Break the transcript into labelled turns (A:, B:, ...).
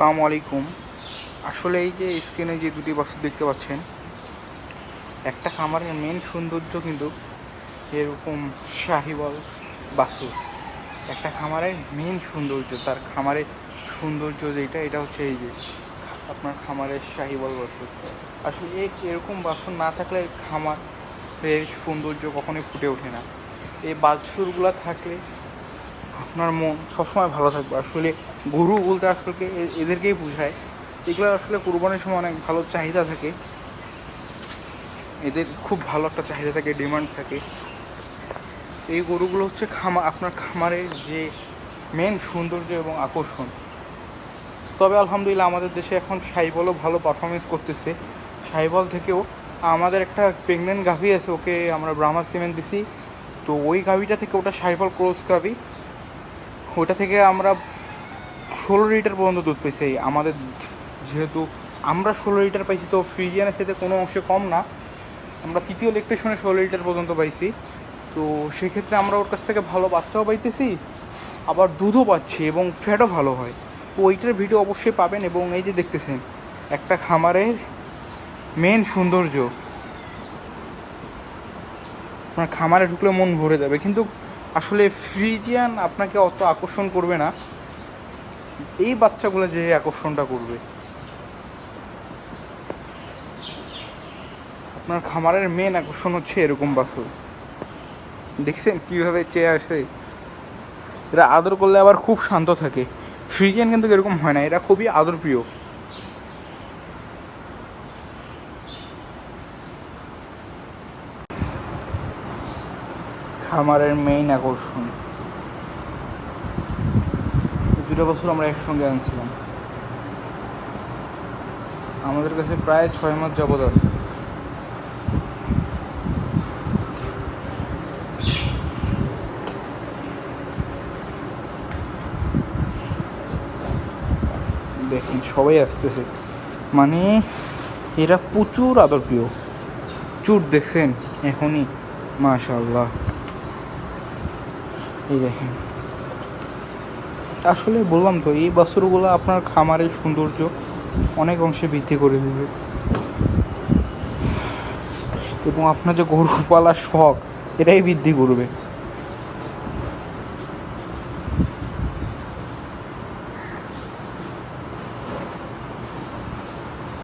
A: আসসালামু আলাইকুম। আসলে এই যে স্ক্রিনে যে দুটি বাছুর দেখতে পাচ্ছেন, একটা খামারের মেন সৌন্দর্য কিন্তু এরকম শাহিবল বাছুর। একটা খামারের মেন সৌন্দর্য, তার খামারের সৌন্দর্য যেটা, এটা হচ্ছে এই যে আপনার খামারের শাহিবল বাছুর। আসলে এই এরকম বাছুর না থাকলে খামারের সৌন্দর্য কখনোই ফুটে ওঠে না। এই বাছুরগুলো থাকলে আপনার মন সবসময় ভালো থাকবে। আসলে গরু বলতে আসলে এদেরকেই বোঝায়। এগুলো আসলে কোরবানির সময় অনেক ভালো চাহিদা থাকে। এদের খুব ভালো একটা চাহিদা থাকে, ডিমান্ড থাকে। এই গরুগুলো হচ্ছে খামা, আপনার খামারের যে মেন সৌন্দর্য এবং আকর্ষণ। তবে আলহামদুলিল্লাহ আমাদের দেশে এখন সাইবলও ভালো পারফরমেন্স করতেছে। সাইবল থেকেও আমাদের একটা প্রেগনেন্ট গাভি আছে, ওকে আমরা ব্রাহ্মা সিমেন্ট দিছি। তো ওই গাভিটা থেকে ওটা সাইবল ক্রস গাভি। ওটা থেকে আমরা ষোলো লিটার পর্যন্ত দুধ পেয়েছি আমাদের যেহেতু আমরা ষোলো লিটার পাইছি, তো ফ্রিজিয়ানের সাথে কোনো অংশে কম না। আমরা তৃতীয় ইলেকট্রিশনে ষোলো লিটার পর্যন্ত পাইছি। তো সেক্ষেত্রে আমরা ওর কাছ থেকে ভালো বাচ্চাও পাইতেছি, আবার দুধও পাচ্ছি এবং ফ্যাটও ভালো হয়। তো ওইটার ভিডিও অবশ্যই পাবেন এবং এই যে দেখতেছেন, একটা খামারের মেন সৌন্দর্য। আপনার খামারে ঢুকলে মন ভরে যাবে। কিন্তু আসলে ফ্রিজিয়ান আপনাকে অত আকর্ষণ করবে না। এই বাচ্চাগুলো যে আকর্ষণটা করবে। আপনার খামারের মেন আকর্ষণ হচ্ছে এরকম বাছুর। দেখছেন কীভাবে চেয়ে আসে? এরা আদর করলে আবার খুব শান্ত থাকে। ফ্রিজিয়ান কিন্তু এরকম হয় না, এরা খুবই আদর প্রিয় খামারের মেইন আকর্ষণ। দুটো বছর আমরা একসঙ্গে আনছিলাম। আমাদের কাছে প্রায় ছয় মাস যাবত আছে। দেখেন সবাই আসতেছে। মানে এরা প্রচুর আদর প্রিয়। চুট দেখছেন, এখনই। মাশাল্লাহ এই দেখেন। আসলে বললাম তো, এই বছরগুলো আপনার খামারের সৌন্দর্য অনেক অংশে বৃদ্ধি করে দেবে। এবং আপনার যে গরু পালার শখ, এটাই বৃদ্ধি করবে।